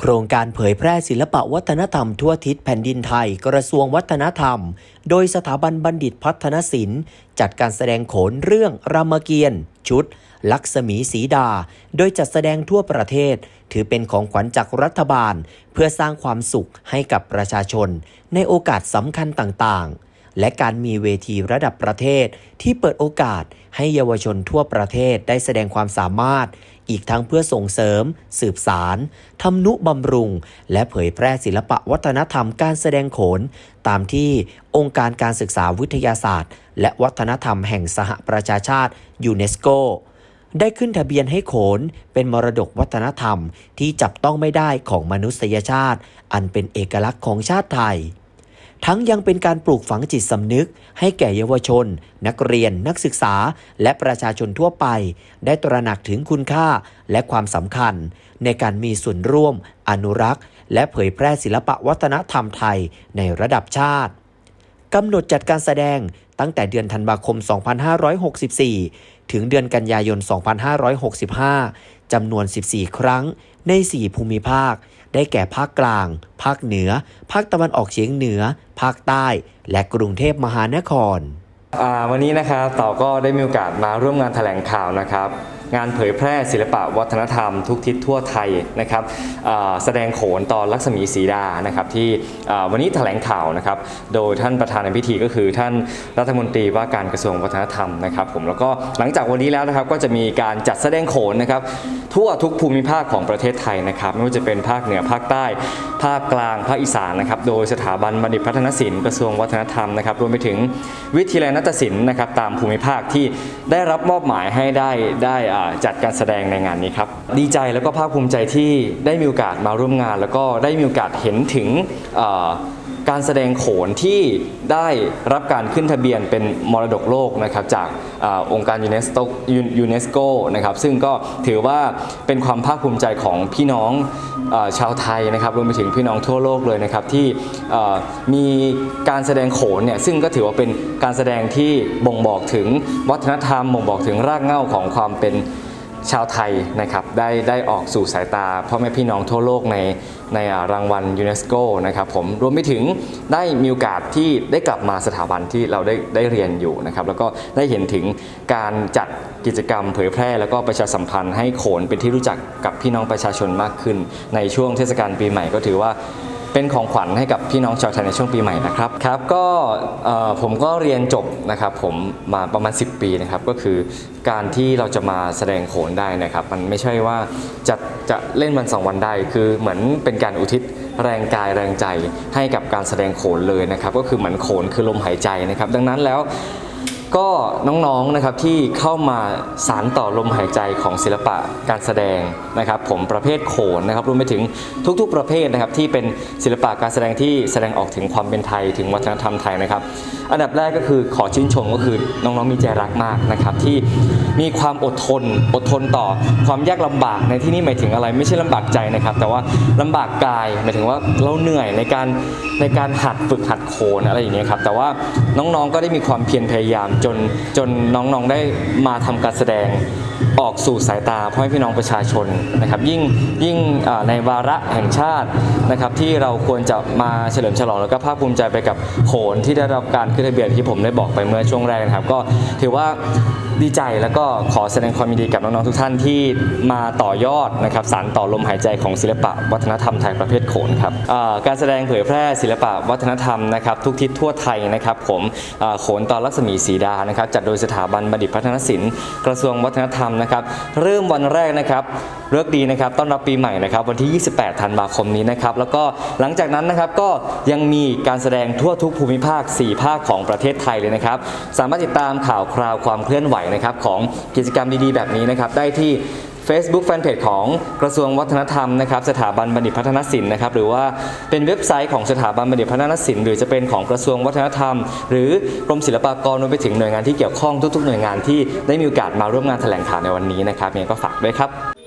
โครงการเผยแพร่ศิลปะวัฒนธรรมทั่วทิศแผ่นดินไทย กระทรวงวัฒนธรรม โดยสถาบันบัณฑิตพัฒนศิลป์ จัดการแสดงโขนเรื่องรามเกียรติ์ชุด ลักษมีสีดา โดยจัดแสดงทั่วประเทศ ถือเป็นของขวัญจากรัฐบาล เพื่อสร้างความสุขให้กับประชาชน ในโอกาสสำคัญต่างๆ และการมีเวทีระดับประเทศที่เปิดโอกาสให้เยาวชนทั่วประเทศได้แสดงความสามารถ อีกทั้งเพื่อส่งเสริม สืบสารทำนุบำรุง และเผยแพร่ศิลปะวัฒนธรรมการแสดงโขน ตามที่องค์การการศึกษาวิทยาศาสตร์ และวัฒนธรรมแห่งสหประชาชาติยูเนสโกได้ขึ้นทะเบียนให้โขนเป็นมรดกวัฒนธรรมที่จับต้องไม่ได้ของมนุษยชาติ อันเป็นเอกลักษณ์ของชาติไทย ทั้งยังเป็นการปลูกฝังจิตสำนึก ให้แก่เยาวชน นักเรียน นักศึกษา และประชาชนทั่วไป ได้ตระหนักถึงคุณค่าและความสำคัญ ในการมีส่วนร่วม อนุรักษ์ และเผยแพร่ศิลปะวัฒนธรรมไทยในระดับชาติกำหนดจัดการแสดงตั้งแต่เดือนธันวาคม 2564 ถึงเดือนกันยายน 2565 จำนวน 14 ครั้งใน 4 ภูมิภาค ได้แก่ภาคกลาง ภาคเหนือ ภาคตะวันออกเฉียงเหนือ ภาคใต้ และกรุงเทพมหานคร อ่าวันนี้นะครับต่อก็ได้มีโอกาสมาร่วมงานแถลงข่าวนะครับ งานเผยแพร่ศิลปะวัฒนธรรมทุกทิศทั่วไทยนะครับแสดงโขนตอนลักษมีศรีดานะครับที่วันนี้แถลงข่าวนะครับโดยท่านประธานในพิธีก็คือท่านรัฐมนตรีว่าการกระทรวงวัฒนธรรมนะครับผมแล้วก็หลังจากวันนี้แล้วนะครับก็จะมีการจัดแสดงโขนนะครับทั่วทุกภูมิภาคของประเทศไทยนะครับไม่ว่าจะเป็นภาคเหนือภาคใต้ภาคกลางภาคอีสานนะครับโดยสถาบันบัณฑิตพัฒนศิลป์กระทรวงวัฒนธรรมนะครับรวมไปถึงวิทยาลัยนาฏศิลป์นะครับตามภูมิภาคที่ได้รับมอบหมายให้ได้ได้จัดการแสดงในงานนี้ครับ ดีใจแล้วก็ภาคภูมิใจที่ได้มีโอกาสมาร่วมงาน แล้วก็ได้มีโอกาสเห็นถึง การแสดงโขนที่ได้รับการขึ้นทะเบียนเป็นมรดกโลกนะครับจากอองค์การยูเนสโกยูเนสโกนะครับซึ่งก็ถือว่าเป็นความภาคภูมิใจของพี่น้องอชาวไทยนะครับรวมไปถึงพี่น้องทั่วโลกเลยนะครับที่มีการแสดงโขนเนี่ยซึ่งก็ถือว่าเป็นการแสดงที่บ่งบอกถึงวัฒนธรรมบ่งบอกถึงรากเหง้าของความเป็น ชาวไทยนะครับได้ได้ออกสู่สายตาพ่อแม่พี่น้องทั่วโลกในในรางวัลยูเนสโกนะครับผมรวมไปถึงได้มีโอกาสที่ได้กลับมาสถาบันที่เราได้ได้เรียนอยู่นะครับแล้วก็ได้เห็นถึงการจัดกิจกรรมเผยแพร่ แล้วก็ประชาสัมพันธ์ให้โขนเป็นที่รู้จักกับพี่น้องประชาชนมากขึ้น ในช่วงเทศกาลปีใหม่ก็ถือว่า เป็นของขวัญให้กับพี่น้องชาวไทยในช่วงปีใหม่นะครับครับก็ผมก็เรียนจบนะครับผมมาประมาณ 10 ปีนะครับก็คือการที่เราจะมาแสดงโขนได้นะครับ มันไม่ใช่ว่าจะจะเล่นวันสองวันได้ คือเหมือนเป็นการอุทิศแรงกายแรงใจให้กับการแสดงโขนเลยนะครับ ก็คือเหมือนโขนคือลมหายใจนะครับ ดังนั้นแล้ว ก็น้องๆนะครับที่เข้ามาสารต่อลมหายใจของศิลปะการแสดงนะครับผมประเภทโขนนะครับรวมไปถึงทุกๆประเภทนะครับที่เป็นศิลปะการแสดงที่แสดงออกถึงความเป็นไทยถึงวัฒนธรรมไทยนะครับ อันดับแรกก็คือขอชื่นชมก็คือน้องๆมีใจรักมากนะครับที่มีความอดทน อดทนต่อความยากลำบากในที่นี้หมายถึงอะไรไม่ใช่ลำบากใจนะครับ แต่ว่าลำบากกายหมายถึงว่าเราเหนื่อยในการในการหัดฝึกหัดโขนอะไรอย่างเงี้ยครับแต่ว่าน้องๆก็ได้มีความเพียรพยายามจนจนน้องๆได้มาทำการแสดง ออกสู่สายตาพ่อแม่พี่น้องประชาชนนะครับ ยิ่งยิ่งในวาระแห่งชาตินะครับ ที่เราควรจะมาเฉลิมฉลองแล้วก็ภาคภูมิใจไปกับโขนที่ได้รับการขึ้นทะเบียนที่ผมได้บอกไปเมื่อช่วงแรกนะครับ ก็ถือว่าดีใจแล้วก็ขอแสดงความยินดีกับน้องๆทุกท่านที่มาต่อยอดนะครับสานต่อลมหายใจของศิลปะวัฒนธรรมไทยประเภทโขนครับการแสดงเผยแพร่ศิลปะวัฒนธรรมนะครับทุกทิศทั่วไทยนะครับ ผมโขนตอนลักษมีศรีดานะครับจัดโดยสถาบันบัณฑิตพัฒนศิลป์กระทรวงวัฒนธรรมนะครับเริ่มวันแรกนะครับเลิกดีนะครับต้อนรับปีใหม่นะครับวันที่ 28 ธันวาคมนี้นะครับแล้วก็หลังจากนั้นนะครับก็ยังมีการแสดงทั่วทุกภูมิภาค 4 ภาคของประเทศไทยเลยนะครับ สามารถติดตามข่าวคราวความเคลื่อนไหวนะครับของกิจกรรมดีๆแบบนี้นะครับได้ที่ Facebook Fanpage ของกระทรวงวัฒนธรรมนะครับสถาบันบัณฑิตพัฒนศิลป์นะครับหรือว่าเป็นเว็บไซต์ของสถาบันบัณฑิตพัฒนศิลป์หรือจะเป็นของกระทรวงวัฒนธรรม หรือกรมศิลปากรรวมไปถึงหน่วยงานที่เกี่ยวข้องทุกๆ หน่วยงานที่ได้มีโอกาสมาร่วมงานแถลงข่าวในวันนี้นะครับเนี่ยก็ฝากด้วยครับ